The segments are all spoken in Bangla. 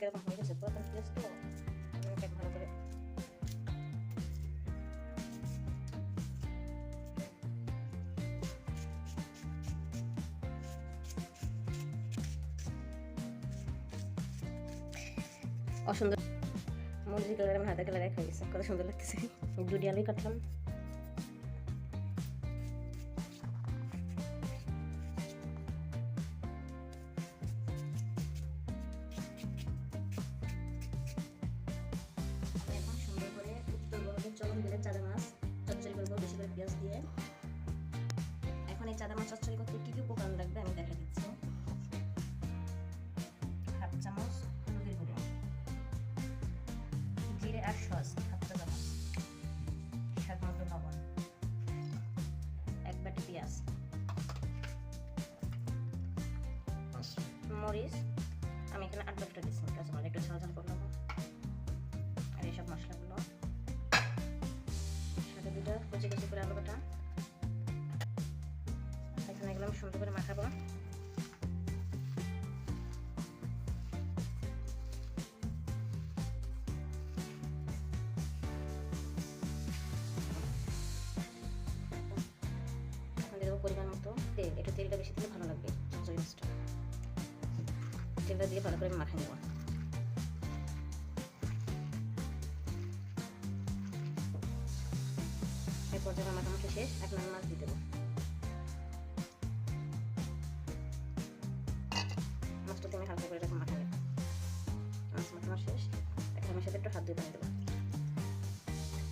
কীরকম হয়ে গেছে পুরাতন ফ্রিজ তো আমাকে ভালো করে অসুন্দর মরিচি কালার আমার হাতে কালার হয়ে গেছে কত সুন্দর লাগতেছে দুটি আলুই কাটলাম দিলে চাদা মাছ চচ্চড়ি করব বেশি করে পেঁয়াজ দিয়ে। এখন এই চাদা মাছ চচ্চড়ি করতে কী কী উপকরণ লাগবে আমি দেখা দিচ্ছি। হাফ চামচ গুঁড়ো। জিরে আর সস হাফ চা চামচ। স্বাদ মতো লবণ। এক বাটি পেঁয়াজ। মরিচ। আমি এখানে আট বাটিটা দিচ্ছি কাঁচামাল একটু ঝাল ঝাল কুচি কুচি করে আলু কাটা এখানে এগুলো আমি সুন্দর করে মাখাবো। পরিমাণ মতো তেল। একটু তেলটা বেশি দিলে ভালো লাগবে তেলটা দিয়ে ভালো করে মাখিয়ে নেব। যখন মাখামাখি শেষ এক নাম মাছ দিয়ে দেবো। মাছটাতে আমি হালকা করে এরকম মাখাবো। মাছ মাখানো শেষ, এখন আমার সাথে একটু হাত দিয়ে বানিয়ে দেবো।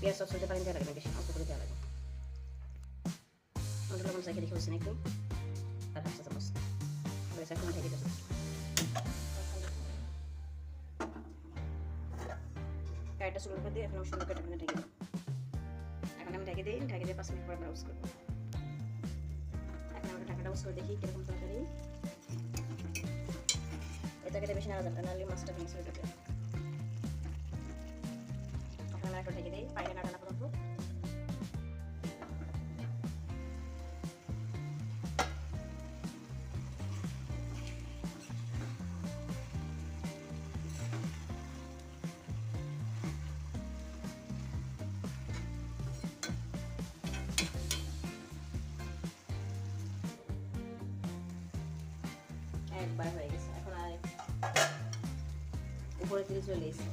পেঁয়াজ চচ্চড়িতে পানি দেওয়া লাগে বেশি, অল্প করে দেওয়া লাগে আমাদের লবণ চাইকে দেখে হচ্ছে নাকি? আর চা চামচ। এখন ঢেকে দেবো। কড়াইটা শুরু করে দিয়ে এখন আমি সুন্দর করে ঢেকে দেবো। এখন আমি ঢেকে দিই, ঢেকে দিয়ে পাঁচ মিনিট পরে ব্রাউজ করব। এখন আমরা ঢাকাটা ব্রাউজ করে দেখি কীরকম তরকারি। এই তরকারিটা বেশি নাড়া যাবে নাহলে মাছটা ভেঙে চলে যাবে। এখন আমরা একটু ঢেকে দিই পায়ে নাড়া না পর্যন্ত একবার হয়ে গেছে। এখন আর উপরে থেকে চলে এসেছে।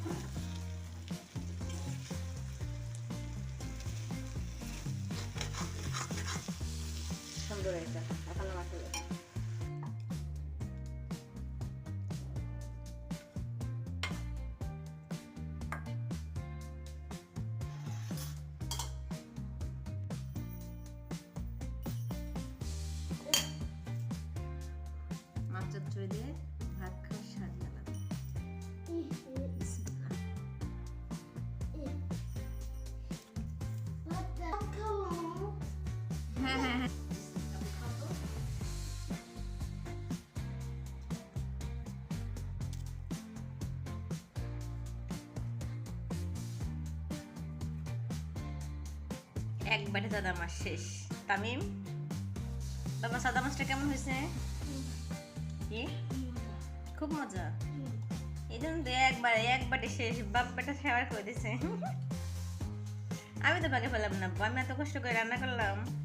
সুন্দর এটা হ্যাঁ হ্যাঁ হ্যাঁ। দাদা মাছ শেষ। তামিম? বাবা সাদা মাছটা কেমন হয়েছে? কি? খুব মজা। এই জন্য তো একবার, একবারে শেষ। বাপ বেটা সেবার করে দিছে। আমি তো বাগে পেলাম না আমি এত কষ্ট করে রান্না করলাম।